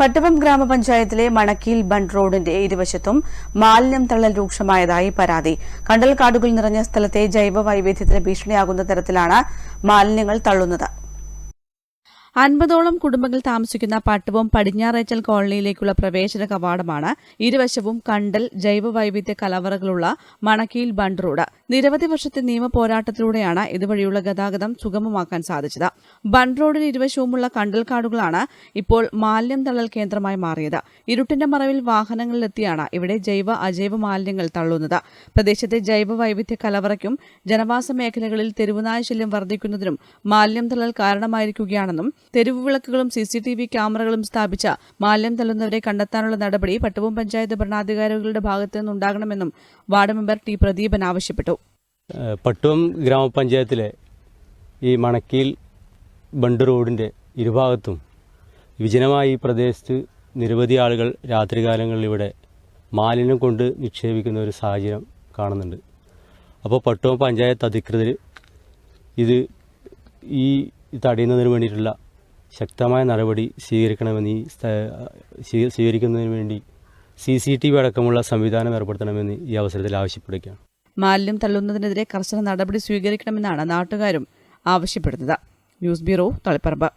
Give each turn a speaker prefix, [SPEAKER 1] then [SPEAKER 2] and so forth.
[SPEAKER 1] പട്ടവം ഗ്രാമപഞ്ചായത്തിലെ മണക്കീൽ ബണ്ട് റോഡിന്റെ ഇരുവശത്തും മാലിന്യം തള്ളൽ രൂക്ഷമായതായി പരാതി. കണ്ടൽക്കാടുകൾ നിറഞ്ഞ സ്ഥലത്തെ ജൈവ വൈവിധ്യത്തിന് ഭീഷണിയാകുന്ന തരത്തിലാണ് മാലിന്യങ്ങൾ തള്ളുന്നത്. അൻപതോളം കുടുംബങ്ങൾ താമസിക്കുന്ന പട്ടവും പടിഞ്ഞാറേച്ചൽ കോളനിയിലേക്കുള്ള പ്രവേശന കവാടമാണ് ഇരുവശവും കണ്ടൽ ജൈവവൈവിധ്യ കലവറകളുള്ള മണക്കീൽ ബണ്ട് റോഡ്. നിരവധി വർഷത്തെ നിയമ പോരാട്ടത്തിലൂടെയാണ് ഇതുവഴിയുള്ള ഗതാഗതം സുഗമമാക്കാൻ സാധിച്ചത്. ബൺ റോഡിന് ഇരുവശവുമുള്ള കണ്ടൽക്കാടുകളാണ് ഇപ്പോൾ മാലിന്യം തള്ളൽ കേന്ദ്രമായി മാറിയത്. ഇരുട്ടിന്റെ മറവിൽ വാഹനങ്ങളിലെത്തിയാണ് ഇവിടെ ജൈവ അജൈവ മാലിന്യങ്ങൾ തള്ളുന്നത്. പ്രദേശത്തെ ജൈവ വൈവിധ്യ കലവറയ്ക്കും ജനവാസ മേഖലകളിൽ തെരുവുനായ ശല്യം വർദ്ധിക്കുന്നതിനും മാലിന്യം തള്ളൽ കാരണമായിരിക്കുകയാണെന്നും തെരുവ് വിളക്കുകളും സി സി ടി വി ക്യാമറകളും സ്ഥാപിച്ച മാലിന്യം തള്ളുന്നവരെ കണ്ടെത്താനുള്ള നടപടി പട്ടവും പഞ്ചായത്ത് ഭരണാധികാരികളുടെ ഭാഗത്തു നിന്നുണ്ടാകണമെന്നും വാർഡ് മെമ്പർ ടി പ്രദീപൻ ആവശ്യപ്പെട്ടു.
[SPEAKER 2] പട്ടുവം ഗ്രാമപഞ്ചായത്തിലെ ഈ മണക്കീൽ ബണ്ട് റോഡിന്റെ ഇരുഭാഗത്തും വിജനമായ ഈ പ്രദേശത്ത് നിരവധി ആളുകൾ രാത്രികാലങ്ങളിൽ ഇവിടെ മാലിന്യം കൊണ്ട് നിക്ഷേപിക്കുന്ന ഒരു സാഹചര്യം കാണുന്നുണ്ട്. അപ്പോൾ പട്ടുവം പഞ്ചായത്ത് അധികൃതർ ഇത് ഈ തടയുന്നതിന് വേണ്ടിയിട്ടുള്ള ശക്തമായ നടപടി സ്വീകരിക്കണമെന്ന് ഈ സ്വീകരിക്കുന്നതിന് വേണ്ടി സി സി ടി വി അടക്കമുള്ള സംവിധാനം ഏർപ്പെടുത്തണമെന്ന് ഈ അവസരത്തിൽ ആവശ്യപ്പെടുകയാണ്.
[SPEAKER 1] മാലിന്യം തള്ളുന്നതിനെതിരെ കർശന നടപടി സ്വീകരിക്കണമെന്നാണ് നാട്ടുകാരും ആവശ്യപ്പെടുന്നത്. News bureau Taliparamba.